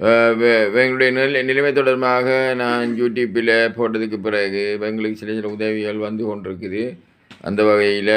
எங்களுடைய நிலை நிலைமை தொடர்பாக நான் யூடியூப்பில் போட்டதுக்கு பிறகு எங்களுக்கு சில சில உதவிகள் வந்து கொண்டிருக்குது. அந்த வகையில்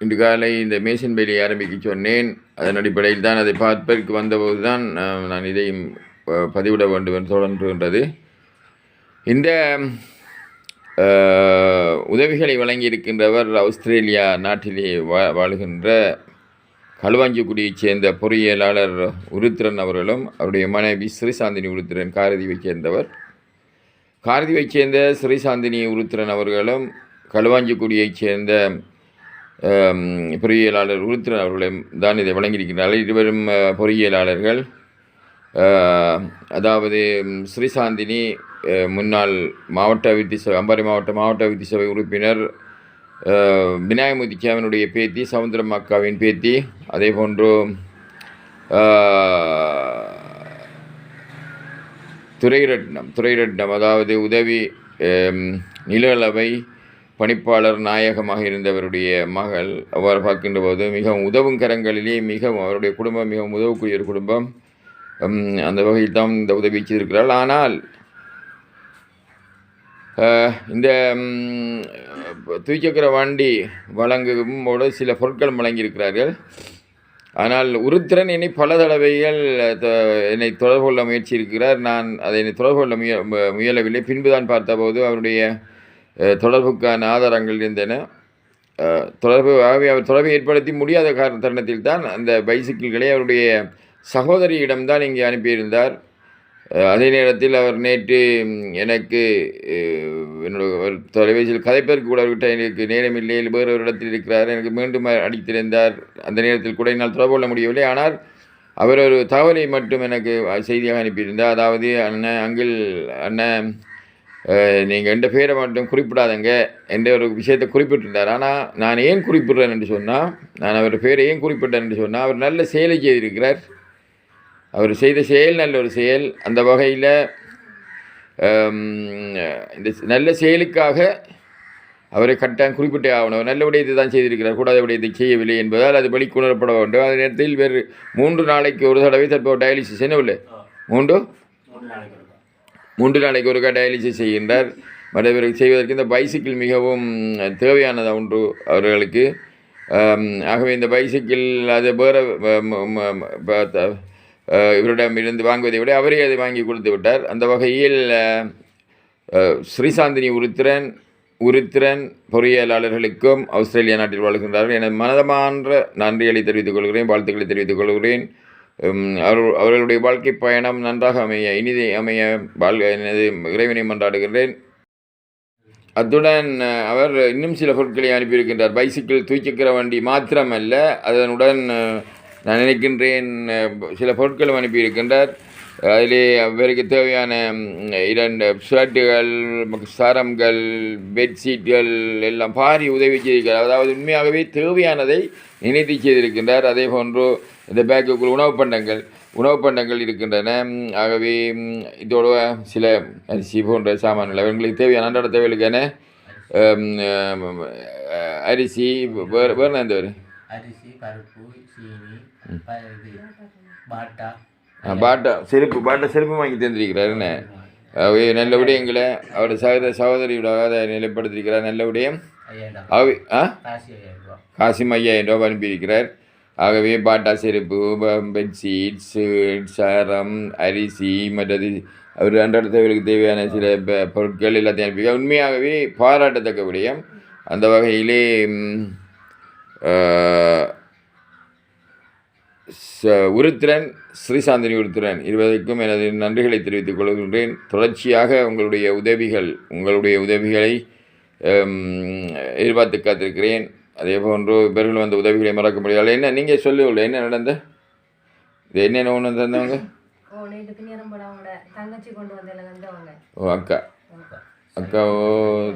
இன்று காலை இந்த மேசன் வேலையை ஆரம்பிக்க சொன்னேன். அதன் அடிப்படையில் தான் அதை பார்ப்பதற்கு வந்தபோது தான் நான் இதையும் பதிவிட வேண்டும் என்று தொடர்கின்றது. இந்த உதவிகளை வழங்கியிருக்கின்றவர் ஆஸ்திரேலியா நாட்டிலே வா வாழுகின்ற களுவாஞ்சிக்குடியைச் சேர்ந்த பொறியியலாளர் உருத்திரன் அவர்களும் அவருடைய மனைவி ஸ்ரீசாந்தினி உருத்திரன் காரதீவைச் சேர்ந்தவர். காரதியைச் சேர்ந்த ஸ்ரீசாந்தினி உருத்திரன் அவர்களும் களுவாஞ்சிக்குடியைச் சேர்ந்த பொறியியலாளர் உருத்திரன் அவர்களும் தான் இதை வழங்கியிருக்கிறார்கள். இருவரும் பொறியியலாளர்கள். அதாவது ஸ்ரீசாந்தினி முன்னாள் மாவட்ட அபிவிருத்தி சபை அம்பாறை மாவட்ட மாவட்ட அபிவிருத்தி சபை உறுப்பினர் விநாயகமூர்த்தி சேவனுடைய பேத்தி சவுந்தரம் அக்காவின் பேத்தி அதே போன்று துறைரட்னம் துறைரட்னம் அதாவது உதவி அம், நிலளவை பணிப்பாளர் நாயகமாக இருந்தவருடைய மகள் அவ்வாறு பார்க்கின்ற போது மிகவும் உதவும் கரங்களிலே மிகவும் அவருடைய குடும்பம் மிகவும் உதவக்கூடிய ஒரு குடும்பம். அந்த வகையில் தான் இந்த உதவி செய்திருக்கிறாள் ஆனால் இந்த துவிச்சக்கர வண்டி வழங்கும் போது சில பொருட்கள் வழங்கியிருக்கிறார்கள். ஆனால் உருத்திரன் என்னை பல தடவைகள் என்னை தொடர்பு கொள்ள முயற்சி இருக்கிறார் நான் அதை என்னை தொடர்பு கொள்ள முய முயலவில்லை. பின்புதான் பார்த்தபோது அவருடைய தொடர்புக்கான ஆதாரங்கள் இருந்தன. தொடர்பு ஆகவே அவர் தொடர்பை ஏற்படுத்தி முடியாத காரண தருணத்தில் தான் அந்த பைசிக்கிள்களை அவருடைய சகோதரியிடம்தான் இங்கே அனுப்பியிருந்தார். அதே நேரத்தில் அவர் நேற்று எனக்கு என்னோட தொலைபேசியில் கதைப்பதற்கு கூட அவர்கிட்ட எனக்கு நேரம் இல்லை வேறு ஒரு இடத்தில் இருக்கிறார் எனக்கு மீண்டும் அடித்திருந்தார். அந்த நேரத்தில் கூட என்னால் தொடர்பு கொள்ள முடியவில்லை. ஆனால் அவர் ஒரு தகவலை மட்டும் எனக்கு செய்தியாக அனுப்பியிருந்தார். அதாவது அண்ணன் அங்கிள் அண்ணன் நீங்கள் எந்த பேரை மட்டும் குறிப்பிடாதங்க என்ற ஒரு விஷயத்தை குறிப்பிட்டிருந்தார். ஆனால் நான் ஏன் குறிப்பிடுறேன் என்று சொன்னால் நான் அவர் பேரை ஏன் குறிப்பிட்டேன் என்று சொன்னால் அவர் நல்ல செயலை செய்திருக்கிறார் அவர் செய்த செயல் நல்ல ஒரு செயல். அந்த வகையில் இந்த நல்ல செயலுக்காக அவரை கட்டாயம் குறிப்பிட்டே ஆகணும். நல்ல விடயத்தை தான் செய்திருக்கிறார். கூடாத விடயத்தை செய்யவில்லை என்பதால் அது வெளிக்கொணரப்பட வேண்டும். அதே நேரத்தில் வேறு மூன்று நாளைக்கு ஒரு தடவை தற்போது டயாலிசிஸ் என்னவில்லை மூன்று? மூன்று நாளைக்கு ஒருக்கா டயாலிசிஸ் செய்கின்றார். மற்றவர்கள் செய்வதற்கு இந்த பைசிக்கிள் மிகவும் தேவையானது ஒன்று அவர்களுக்கு. ஆகவே இந்த பைசிக்கிள் அது வேறு இவரிடம் இருந்து வாங்குவதை விட அவரே அதை வாங்கி கொடுத்து விட்டார். அந்த வகையில் ஸ்ரீசாந்தினி உருத்திரன் உருத்திரன் பொறியியலாளர்களுக்கும் ஆஸ்திரேலியா நாட்டில் வாழ்கின்றார்கள். எனது மனதமான்ற நன்றிகளை தெரிவித்துக் கொள்கிறேன் வாழ்த்துக்களை தெரிவித்துக் கொள்கிறேன். அவர் அவர்களுடைய வாழ்க்கை பயணம் நன்றாக அமைய இனிதை அமைய வாழ் எனது இறைவனை மன்றாடுகின்றேன். அத்துடன் அவர் இன்னும் சில பொருட்களை அனுப்பியிருக்கின்றார். பைசிக்கிள் தூக்கிக்கிற வண்டி மாத்திரமல்ல. அதனுடன் நான் நினைக்கின்றேன் சில பொருட்களும் அனுப்பியிருக்கின்றார் அதிலே அவருக்கு தேவையான இரண்டு ஷர்ட்டுகள் சரம்கள் பெட்ஷீட்கள் எல்லாம் பாரி உதவி செய்திருக்கிறார். அதாவது உண்மையாகவே தேவையானதை நினைத்து செய்திருக்கின்றார். அதே போன்று இந்த பேக்குக்குள் உணவுப் பண்டங்கள் உணவுப் பண்டங்கள் இருக்கின்றன. ஆகவே இதோட சில அரிசி போன்ற சாமான்கள் அவர்களுக்கு தேவையான அன்றாட தேவைகளுக்கான அரிசி வேறு வேறு எந்த வேறு அரிசி பருப்பு சீனி இது பாட்டா. பாட்டா. செருப்பு பாட்டா செருப்பு வாங்கி தந்திருக்கிறார் என்ன? நல்ல விடயங்களை அவருடைய சகோதர சகோதரியோட அதை நிலைப்படுத்தியிருக்கிறார் நல்ல விடயம். அவை ஆ? காசிம் ஐயாயிரம் ரூபாய் அனுப்பியிருக்கிறார். ஆகவே பாட்டா செருப்பு ப- பெட்ஷீட் ஷர்ட் சரம் அரிசி மற்றது அவர் அன்றாட தேவைகளுக்கு தேவையான சில பொருட்கள் எல்லாத்தையும் அனுப்பியிருக்கார் உண்மையாகவே பாராட்டத்தக்க விடயம். அந்த வகையிலே உருத்திரன் ஸ்ரீசாந்தினி உருத்திரன் இருவருக்கும் எனது நன்றிகளை தெரிவித்துக் கொள்கின்றேன். தொடர்ச்சியாக உங்களுடைய உதவிகள் உங்களுடைய உதவிகளை எதிர்பார்த்து காத்திருக்கிறேன். அதே போன்று இவர்கள் வந்த உதவிகளை மறக்க முடியாது. என்ன நீங்கள் சொல்லுங்கள் என்ன நடந்த? இது என்னென்ன ஒன்று தந்தவங்க? ஓ ஓ அக்கா. அக்காவோ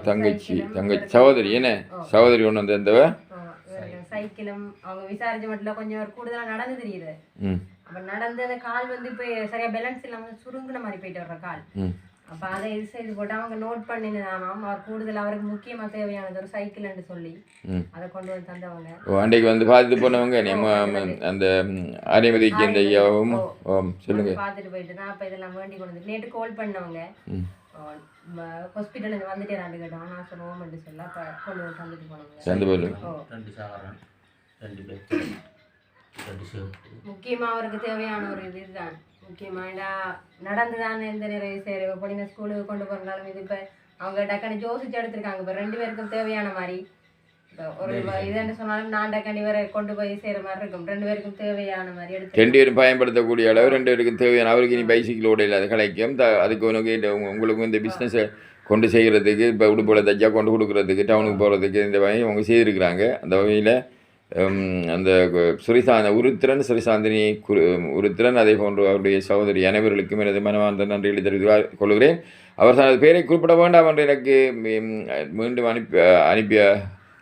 தங்கச்சி தங்கச்சி சகோதரி என்ன? சகோதரி ஒன்று தந்தவ? ஓ, சைக்கிளும் அவங்க விசாரிச்ச மட்டும் கொஞ்சம் கூடுதலா நடந்து தெரியுது. அப்ப நடந்து அந்த கால் வந்து இப்போ சரியா பேலன்ஸ் இல்லாம சுருங்குன மாதிரி போயிட்டு வர்ற கால். அப்ப அதை இது செய்து போட்டு அவங்க நோட் பண்ணினதாமாம் அவர் கூடுதல் அவருக்கு முக்கியமா தேவையானது ஒரு சைக்கிள்னு சொல்லி. அதை கொண்டு வந்து தந்தவங்க. ஓ அன்றைக்கு வந்து பார்த்துட்டு போனவங்க நம்ம அந்த ஆரியமதிக்கு அந்த ஐயாவும் சொல்லுங்க. பார்த்துட்டு போயிட்டு தான் அப்ப இதெல்லாம் வேண்டி கொண்டு வந்து நேற்று கால் பண்ணவங்க. ஹாஸ்பிட்டல் இருந்து வந்துட்டே ரெண்டு கேட்டோம் நான் சொல்லுவோம் சொல்ல. அப்ப கொண்டு வந்து தந்துட்டு போனவங்க சேர்ந்து ரெண்டு சாகரம். ரெண்டு பேர். ரெண்டு சிவப்பு முக்கியமா அவருக்கு தேவையான ஒரு இது இதுதான். முக்கியமா ஏன்னா நடந்துதான் எந்த நிறைய சரி பொடின ஸ்கூலுக்கு கொண்டு போறதாலும் இது இப்ப அவங்க டக்கானு யோசிச்சு எடுத்திருக்காங்க. இப்ப ரெண்டு பேருக்கும் தேவையான மாதிரி. ரெண்டு பேரும் பயன்படுத்தக்கூடிய அளவு ரெண்டு பேருக்கும் தேவையான அவருக்கு இனி பைசிக்கிள் ஓடையில் அது கிடைக்கும் த அதுக்கு உனக்கு உங்களுக்கும் இந்த பிஸ்னஸை கொண்டு செய்கிறதுக்கு இப்போ உடுப்புல தைச்சா கொண்டு கொடுக்குறதுக்கு டவுனுக்கு போகிறதுக்கு இந்த வகையை அவங்க செய்திருக்கிறாங்க. அந்த வகையில் அந்த கு- சுரிசா உருத்திரன் சுரிசாந்தினி குரு உருத்திரன் அதே போன்று அவருடைய சகோதரி அனைவர்களுக்கும் எனது மனமார்ந்த நன்றிகளை தெரிவித்துக் கொள்கிறேன். அவர் தனது பெயரை குறிப்பிட வேண்டாம் என்று எனக்கு மீண்டும் அனுப்பி அனுப்பிய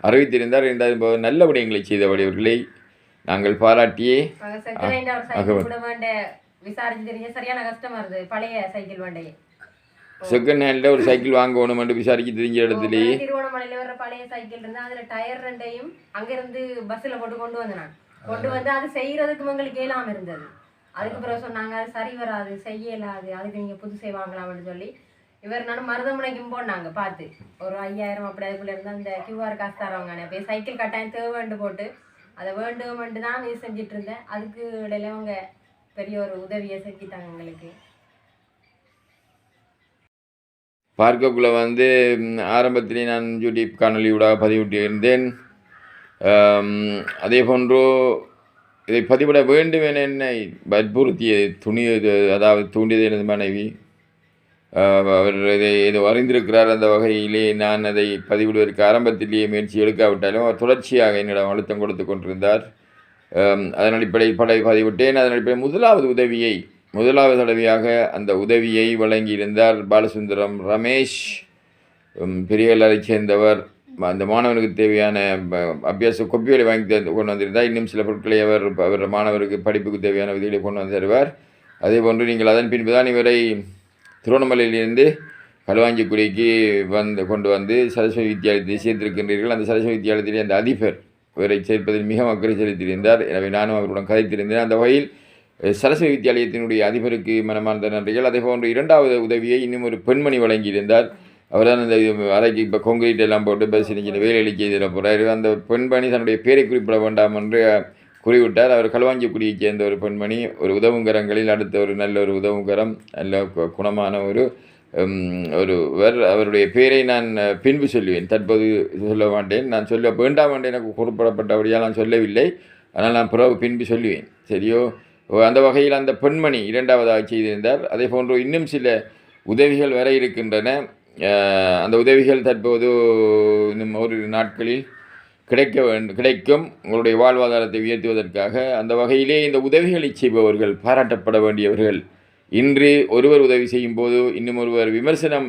அறிவித்திருந்தார் என்றால் நல்ல விடயங்களை செய்தபடி அவர்களை நாங்கள் பாராட்டியே செகண்ட் விசாரிச்சு ஹேண்டில் ஒரு சைக்கிள் வாங்கணும் என்று விசாரிக்க தெரிஞ்ச இடத்துலயே திருவண்ணாமலையில வர பழைய சைக்கிள் இருந்தா அதுல டயர் ரெண்டையும் அங்க இருந்து பஸ்ல போட்டு கொண்டு வந்து நான். கொண்டு வந்து அது செய்யறதுக்கு எங்களுக்கு இயலாம இருந்தது. அதுக்கு பிறகு சொன்னாங்க அது சரி வராது செய்ய இயலாது அதுக்கு நீங்க புதுசை வாங்கலாம்னு சொல்லி. இவர் நானும் மருதமுனைக்கும் போனாங்க பார்த்து. ஒரு ஐயாயிரம் அப்படி அதுக்குள்ள இருந்து அந்த கியூஆர் காசு தரவங்க அப்படியே சைக்கிள் கட்டாயம் தேவைண்டு போட்டு. அதை வேண்டுமென்று தான் இது செஞ்சுட்டு இருந்தேன். அதுக்கு இடையில அவங்க பெரிய ஒரு உதவியை செஞ்சுட்டாங்க எங்களுக்கு. பார்க்கக்குள்ள வந்து ஆரம்பத்திலே நான் யூடியூப் காணொலியூடாக பதிவிட்டு இருந்தேன் அதே போன்று இதை பதிவிட வேண்டும் என என்னை வற்புறுத்திய துணி அதாவது தூண்டியது எனது மனைவி. அவர் இதை இது வரைந்திருக்கிறார் அந்த வகையிலே நான் அதை பதிவிடுவதற்கு ஆரம்பத்திலேயே முயற்சி எடுக்காவிட்டாலும் அவர் தொடர்ச்சியாக என்னிடம் அழுத்தம் கொடுத்து கொண்டிருந்தார். அதன் அடிப்படையில் படை பதிவிட்டேன். அதன் அடிப்படையில் முதலாவது உதவியை முதலாவது தடவையாக அந்த உதவியை வழங்கியிருந்தார் பாலசுந்தரம் ரமேஷ். உம், சேர்ந்தவர். அந்த மாணவனுக்கு தேவையான அபியாச கொப்பிகளை வாங்கி தந்து கொண்டு வந்திருந்தார். இன்னும் சில பொருட்களை அவர் அவர் மாணவருக்கு படிப்புக்கு தேவையான விதிகளை கொண்டு வந்து தருவார். அதே போன்று நீங்கள் அதன் பின்பு தான் இவரை திருவண்ணாமலையிலிருந்து களுவாஞ்சிக்குடிக்கு வந்து கொண்டு வந்து சரஸ்வதி வித்தியாலயத்தை சேர்த்திருக்கின்றீர்கள் அந்த சரஸ்வதி வித்தியாலயத்திலே அந்த அதிபர் இவரை சேர்ப்பதில் மிக அக்கறை செலுத்தியிருந்தார் எனவே நானும் அவருடன் கதைத்திருந்தேன். அந்த வகையில் சரஸ்வதி வித்தியாலயத்தினுடைய அதிபருக்கு மனமார்ந்த நன்றிகள். அதே போன்று இரண்டாவது உதவியை இன்னும் ஒரு பெண்மணி வழங்கியிருந்தார். அவர் தான் அந்த அறைக்கு இப்போ கொங்கிரீட் எல்லாம் போட்டு பஸ் சின்ன சின்ன வேலைகளை செய்திட போகிறார் அந்த பெண்மணி தன்னுடைய பேரை குறிப்பிட வேண்டாம் என்று கூறிவிட்டார். அவர் களுவாஞ்சிக்குடியைச் சேர்ந்த ஒரு பெண்மணி ஒரு உதவுங்கரங்களில் அடுத்த ஒரு நல்ல ஒரு உதவுங்கரம் நல்ல கு- குணமான ஒரு ஒரு ஒருவர் அவருடைய பேரை நான் பின்பு சொல்லுவேன். தற்போது சொல்ல மாட்டேன். நான் சொல்ல வேண்டாம் என்று எனக்கு குறிப்பிடப்பட்டபடியால் நான் சொல்லவில்லை. ஆனால் நான் பிறகு பின்பு சொல்லுவேன். சரியோ? அந்த வகையில் அந்த பெண்மணி இரண்டாவதாக செய்திருந்தார். அதே போன்று இன்னும் சில உதவிகள் வர இருக்கின்றன. அந்த உதவிகள் தற்போது இன்னும் ஒரு நாட்களில் கிடைக்க வேண்டும் கிடைக்கும். உங்களுடைய வாழ்வாதாரத்தை உயர்த்துவதற்காக அந்த வகையிலே இந்த உதவிகளை செய்பவர்கள் பாராட்டப்பட வேண்டியவர்கள். இன்று ஒருவர் உதவி செய்யும் போது இன்னும் ஒருவர் விமர்சனம்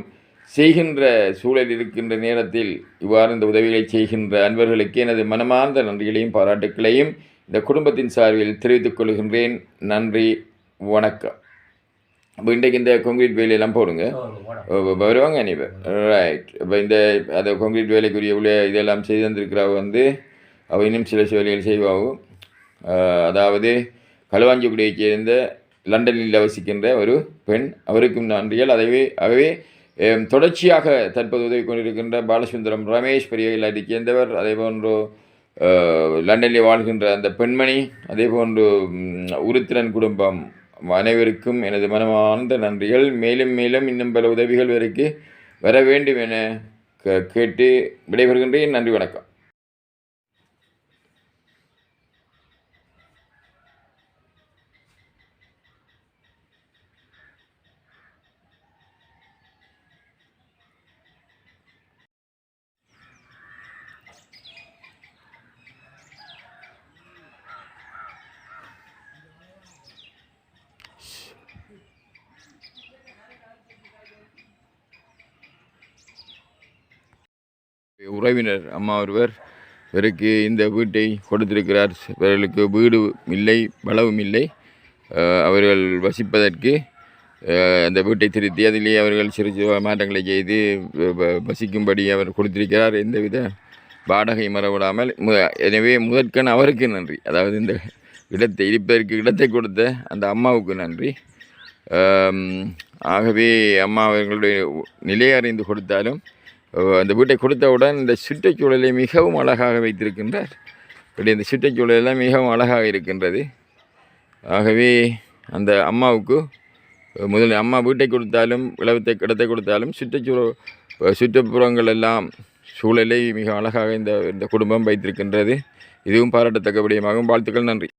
செய்கின்ற சூழல் இருக்கின்ற நேரத்தில் இவ்வாறு இந்த உதவிகளை செய்கின்ற அன்பர்களுக்கு எனது மனமார்ந்த நன்றிகளையும் பாராட்டுக்களையும் இந்த குடும்பத்தின் சார்பில் தெரிவித்துக் கொள்கின்றேன். நன்றி வணக்கம். அப்போ இன்றைக்கு இந்த கொங்கிரீட் வேலையெல்லாம் போடுங்க. வருவாங்க நீ ரைட் இப்போ இந்த அந்த கான்கிரீட் வேலைக்குரிய உள்ள இதெல்லாம் செய்து தந்திருக்கிறவ வந்து அவள் இன்னும் சில வேலைகள் செய்வாவும் ஆஹ், அதாவது களுவாஞ்சிக்குடியைச் சேர்ந்த லண்டனில் வசிக்கின்ற ஒரு பெண் அவருக்கும் நன்றிகள். அதவே ஆகவே தொடர்ச்சியாக தற்போது உதவி கொண்டிருக்கின்ற பாலசுந்தரம் ரமேஷ் பெரிய இல்லாட்டிச் சேர்ந்தவர். அதே போன்று லண்டனில் வாழ்கின்ற அந்த பெண்மணி அதே போன்று உருத்திரன் குடும்பம் அனைவருக்கும் எனது மனமார்ந்த நன்றிகள். மேலும் மேலும் இன்னும் பல உதவிகள் வரைக்கு வர வேண்டும் என க- கேட்டு விடைபெறுகின்றேன். நன்றி வணக்கம். உறவினர் அம்மா ஒருவர் இவருக்கு இந்த வீட்டை கொடுத்திருக்கிறார். இவர்களுக்கு வீடு இல்லை வளவும் இல்லை. அவர்கள் வசிப்பதற்கு அந்த வீட்டை திருத்தி அதிலே அவர்கள் சிறு சிறு மாற்றங்களை செய்து வ- வசிக்கும்படி அவர் கொடுத்திருக்கிறார். எந்தவித வாடகை மறவிடாமல் எனவே முதற்கண் அவருக்கு நன்றி. அதாவது இந்த இடத்தை இருப்பதற்கு இடத்தை கொடுத்த அந்த அம்மாவுக்கு நன்றி. ஆகவே அம்மா அவர்களுடைய நிலையை அறிந்து கொடுத்தாலும் அந்த வீட்டை கொடுத்தவுடன் இந்த சுற்றுச்சூழலை மிகவும் அழகாக வைத்திருக்கின்றார். இப்படி இந்த சுற்றுச்சூழலெல்லாம் மிகவும் அழகாக இருக்கின்றது. ஆகவே அந்த அம்மாவுக்கு முதலில் அம்மா வீட்டை கொடுத்தாலும் இளவத்தை இடத்தை கொடுத்தாலும் சுற்றுச்சூழல் சுற்றுப்புறங்கள் எல்லாம் சூழலை மிக அழகாக இந்த இந்த குடும்பம் வைத்திருக்கின்றது. இதுவும் பாராட்டத்தக்க விடயமாகும் வாழ்த்துக்கள் நன்றி.